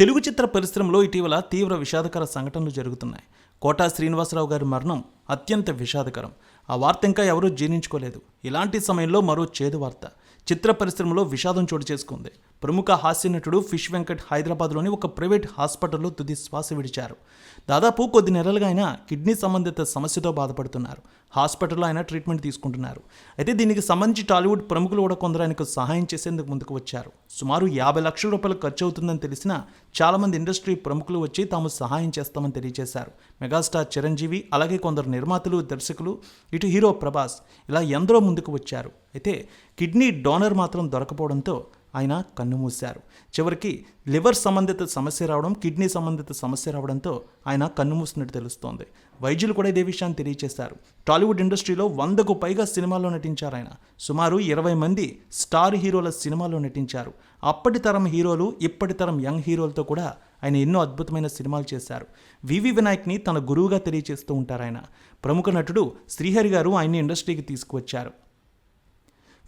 తెలుగు చిత్ర పరిశ్రమలో ఇటీవల తీవ్ర విషాదకర సంఘటనలు జరుగుతున్నాయి. కోటా శ్రీనివాసరావు గారి మరణం అత్యంత విషాదకరం. ఆ వార్త ఇంకా ఎవరూ జీర్ణించుకోలేదు. ఇలాంటి సమయంలో మరో చేదు వార్త. చిత్ర పరిశ్రమలో విషాదం చోటు చేసుకుంది. ప్రముఖ హాస్య నటుడు ఫిష్ వెంకట్ హైదరాబాద్లోని ఒక ప్రైవేట్ హాస్పిటల్లో తుది శ్వాస విడిచారు. దాదాపు కొద్ది నెలలుగా ఆయన కిడ్నీ సంబంధిత సమస్యతో బాధపడుతున్నారు. హాస్పిటల్లో ఆయన ట్రీట్మెంట్ తీసుకుంటున్నారు. అయితే దీనికి సంబంధించి టాలీవుడ్ ప్రముఖులు కూడా కొందరు ఆయనకు సహాయం చేసేందుకు ముందుకు వచ్చారు. సుమారు యాభై లక్షల రూపాయలు ఖర్చు అవుతుందని తెలిసినా చాలామంది ఇండస్ట్రీ ప్రముఖులు వచ్చి తాము సహాయం చేస్తామని తెలియజేశారు. మెగాస్టార్ చిరంజీవి అలాగే కొందరు నిర్మాతలు దర్శకులు ఇటు హీరో ప్రభాస్ ఇలా ఎందరో ముందుకు వచ్చారు. అయితే కిడ్నీ డోనర్ మాత్రం దొరకపోవడంతో ఆయన కన్నుమూశారు చివరికి లివర్ సంబంధిత సమస్య రావడం కిడ్నీ సంబంధిత సమస్య రావడంతో ఆయన కన్నుమూసినట్టు తెలుస్తోంది. వైద్యులు కూడా ఇదే విషయాన్ని తెలియజేశారు టాలీవుడ్ ఇండస్ట్రీలో వందకు పైగా సినిమాల్లో నటించారు ఆయన. సుమారు ఇరవై మంది స్టార్ హీరోల సినిమాల్లో నటించారు. అప్పటి తరం హీరోలు ఇప్పటి తరం యంగ్ హీరోలతో కూడా ఆయన ఎన్నో అద్భుతమైన సినిమాలు చేశారు. వివి వినాయక్ని తన గురువుగా తెలియజేస్తూ ఉంటారు ఆయన. ప్రముఖ నటుడు శ్రీహరి గారు ఆయన్ని ఇండస్ట్రీకి తీసుకువచ్చారు.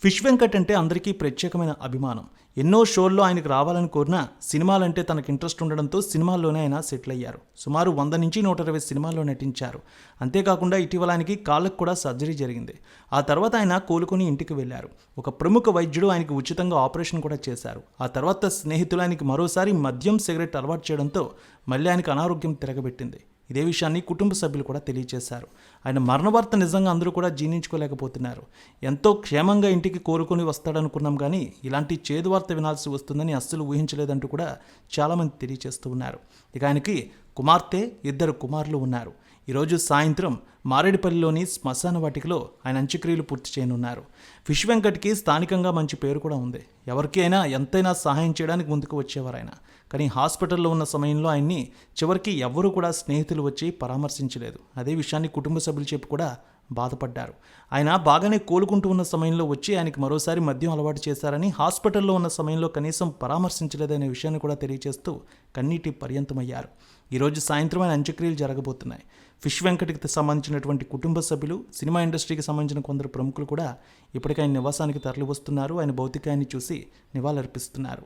ఫిష్ వెంకట్ అంటే అందరికీ ప్రత్యేకమైన అభిమానం. ఎన్నో షోల్లో ఆయనకు రావాలని కోరినా సినిమాలంటే తనకు ఇంట్రెస్ట్ ఉండడంతో సినిమాల్లోనే ఆయన సెటిల్ అయ్యారు సుమారు వంద నుంచి నూట ఇరవై సినిమాల్లో నటించారు. అంతేకాకుండా ఇటీవల ఆయనకి కాళ్ళకు కూడా సర్జరీ జరిగింది. ఆ తర్వాత ఆయన కోలుకొని ఇంటికి వెళ్ళారు. ఒక ప్రముఖ వైద్యుడు ఆయనకు ఉచితంగా ఆపరేషన్ కూడా చేశారు. ఆ తర్వాత స్నేహితులు ఆయనకి మరోసారి మద్యం సిగరెట్ అలవాటు చేయడంతో మళ్ళీ ఆయనకు అనారోగ్యం తిరగబెట్టింది. ఇదే విషయాన్ని కుటుంబ సభ్యులు కూడా తెలియజేశారు ఆయన మరణవార్త నిజంగా అందరూ కూడా జీర్ణించుకోలేకపోతున్నారు. ఎంతో క్షేమంగా ఇంటికి కోరుకొని వస్తాడనుకున్నాం కానీ ఇలాంటి చేదు వార్త వినాల్సి వస్తుందని అస్సలు ఊహించలేదంటూ కూడా చాలామంది తెలియజేస్తూ ఉన్నారు. ఇక ఆయనకి కుమార్తె ఇద్దరు కుమారులు ఉన్నారు. ఈరోజు సాయంత్రం మారేడుపల్లిలోని శ్మశాన వాటికలో ఆయన అంత్యక్రియలు పూర్తి చేయనున్నారు. ఫిష్ వెంకట్కి స్థానికంగా మంచి పేరు కూడా ఉంది. ఎవరికి అయినా ఎంతైనా సహాయం చేయడానికి ముందుకు వచ్చేవారు ఆయన. కానీ హాస్పిటల్లో ఉన్న సమయంలో ఆయన్ని చివరికి ఎవ్వరూ కూడా స్నేహితులు వచ్చి పరామర్శించలేదు. అదే విషయాన్ని కుటుంబ సభ్యులు చెప్పి కూడా బాధపడ్డారు. ఆయన బాగానే కోలుకుంటూ ఉన్న సమయంలో వచ్చి ఆయనకి మరోసారి మద్యం అలవాటు చేశారని హాస్పిటల్లో ఉన్న సమయంలో కనీసం పరామర్శించలేదనే విషయాన్ని కూడా తెలియజేస్తూ కన్నీటి పర్యంతమయ్యారు. ఈరోజు సాయంత్రం ఆయన అంత్యక్రియలు జరగబోతున్నాయి. ఫిష్ వెంకట్కి సంబంధించినటువంటి కుటుంబ సభ్యులు సినిమా ఇండస్ట్రీకి సంబంధించిన కొందరు ప్రముఖులు కూడా ఇప్పటికైనా ఆయన నివాసానికి తరలి వస్తున్నారు ఆయన భౌతికాన్ని చూసి నివాళులర్పిస్తున్నారు.